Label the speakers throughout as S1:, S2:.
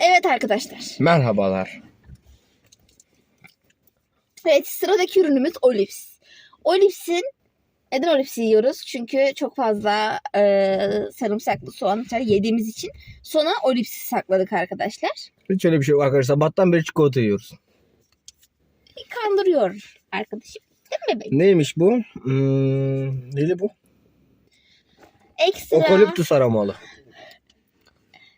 S1: Evet arkadaşlar.
S2: Merhabalar.
S1: Evet sıradaki ürünümüz Olips. Olips'in neden Olips'i yiyoruz? Çünkü çok fazla e, sarımsaklı soğan yediğimiz için sona Olips'i sakladık arkadaşlar.
S2: Hiç öyle bir şey yok arkadaşlar. Sabahtan beri çikolata yiyoruz.
S1: Kandırıyor arkadaşım. Değil mi bebeğim?
S2: Neymiş bu? Hmm, neydi bu?
S1: Ekstra.
S2: Okaliptus aromalı.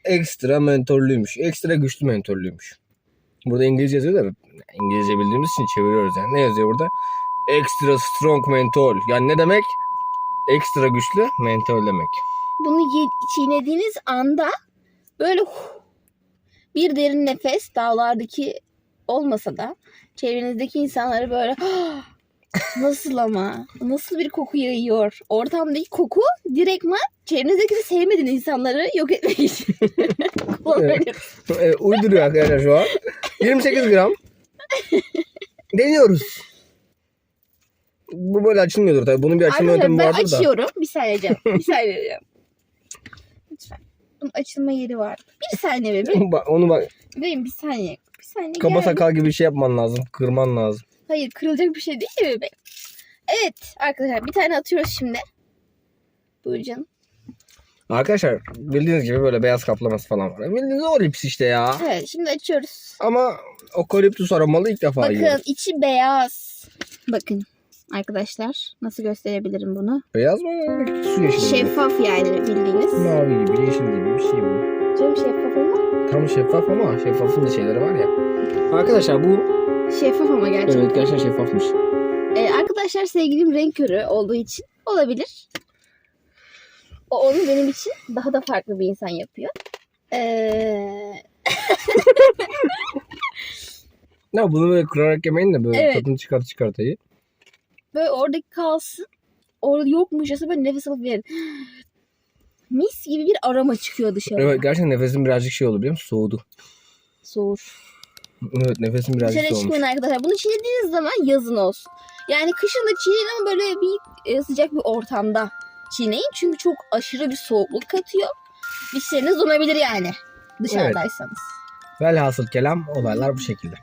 S2: Ekstra mentollüymüş. Ekstra güçlü mentollüymüş. Burada İngilizce yazıyor da İngilizce bildiğimiz için çeviriyoruz yani. Ne yazıyor burada? Extra strong mentol. Yani ne demek? Ekstra güçlü mentol demek.
S1: Bunu çiğnediğiniz anda böyle huh, bir derin nefes dağlardaki olmasa da çevrenizdeki insanları böyle nasıl ama nasıl bir koku yayıyor. Ortamdaki koku direktman çevrenizdeki de sevmediğin insanları yok etmek için kullanılıyor.
S2: e, uyduruyor arkadaşlar şu an. 28 gram. Deniyoruz. Bu böyle açılmıyordur tabii. Bunun bir açılma
S1: Arkadaşlar
S2: yöntemi
S1: ben
S2: vardır da.
S1: açıyorum. Bir saniye canım. Bir saniye canım. Lütfen. Bunun açılma yeri var. Bir saniye bebeğim.
S2: Bak, Onu bak
S1: Bebeğim bir saniye. Bir saniye
S2: kaba
S1: gel.
S2: sakal gibi bir şey yapman lazım. Kırman lazım.
S1: Hayır kırılacak bir şey değil mi bebeğim? Evet arkadaşlar bir tane atıyoruz şimdi. Buyur canım.
S2: Arkadaşlar bildiğiniz gibi böyle beyaz kaplaması falan var. Bildiğiniz o lips işte ya.
S1: Evet şimdi açıyoruz.
S2: Ama okaliptus aromalı ilk defa
S1: Bakın
S2: yiyorum.
S1: içi beyaz. Bakın arkadaşlar nasıl gösterebilirim bunu?
S2: Beyaz mı? Su yeşili.
S1: Şeffaf yani bildiğiniz.
S2: Mavi gibi, yeşil gibi bir şey bu.
S1: Canım şeffaf ama.
S2: Tam şeffaf ama şeffafın da şeyleri var ya. Arkadaşlar bu
S1: Şeffaf ama gerçekten.
S2: evet gerçekten şeffafmış.
S1: Ee, arkadaşlar sevgilim renk körü olduğu için olabilir. O onu benim için daha da farklı bir insan yapıyor. Ee,
S2: Ya bunu böyle kırarak yemeyin de böyle
S1: Evet.
S2: tadını çıkart çıkartayı.
S1: böyle oradaki kalsın. Orada yokmuşçası böyle nefes alıp verin. Mis gibi bir aroma çıkıyor dışarı.
S2: Evet gerçekten nefesim birazcık şey oldu biliyor musun? Soğudu.
S1: Soğur.
S2: Evet nefesim birazcık
S1: Dışarı
S2: soğumuş.
S1: çıkmayın arkadaşlar. Bunu çiğnediğiniz zaman yazın olsun. Yani kışın da çiğneyin ama böyle bir e, sıcak bir ortamda çiğneyin. Çünkü çok aşırı bir soğukluk katıyor. Dişleriniz donabilir yani. Dışarıdaysanız.
S2: Velhasıl kelam olaylar bu şekilde.